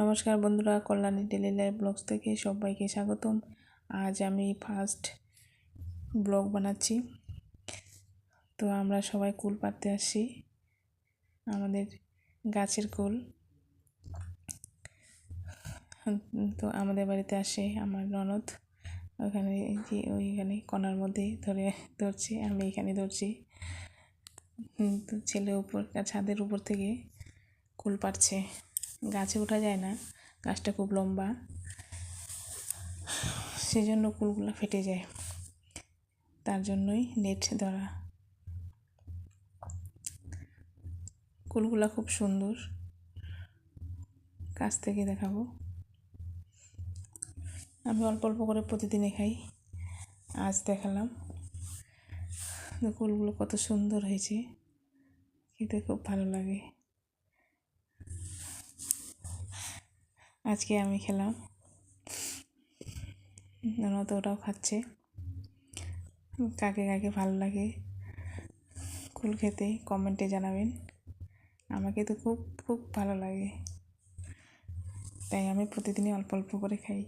নমস্কার বন্ধুরা, Kalyani daily life blogs থেকে সবাইকে স্বাগতম। আজ আমি ফার্স্ট ব্লগ বানাচ্ছি। তো আমরা সবাই কুল পাড়তে আসছি, আমাদের গাছের কুল। তো আমাদের বাড়িতে আসে আমার ননদ, ওখানে যে ওইখানে কণার মধ্যে ধরে ধরছে, আমি এখানে ধরছি। তো ছেলে উপর, ছাদের উপর থেকে কুল পাড়ছে। গাছে ওঠা যায় না, গাছটা খুব লম্বা। সেই জন্য কুলগুলো ফেটে যায়। তার জন্যই নেট ধরা। কুলগুলো খুব সুন্দর। কাছ থেকে দেখাবো। আমি অল্প অল্প করে প্রতিদিনে খাই। আজ দেখালাম। কুলগুলো কত সুন্দর হয়েছে। খেতে খুব ভালো লাগে। আজকে আমি খেলাম। ননদ ওরাও খাচ্ছে। কাকে কাকে ভালো লাগে, কুল খেতে কমেন্টে জানাবেন। আমাকে তো খুব খুব ভালো লাগে। তাই আমি প্রতিদিনই অল্প অল্প করে খাই।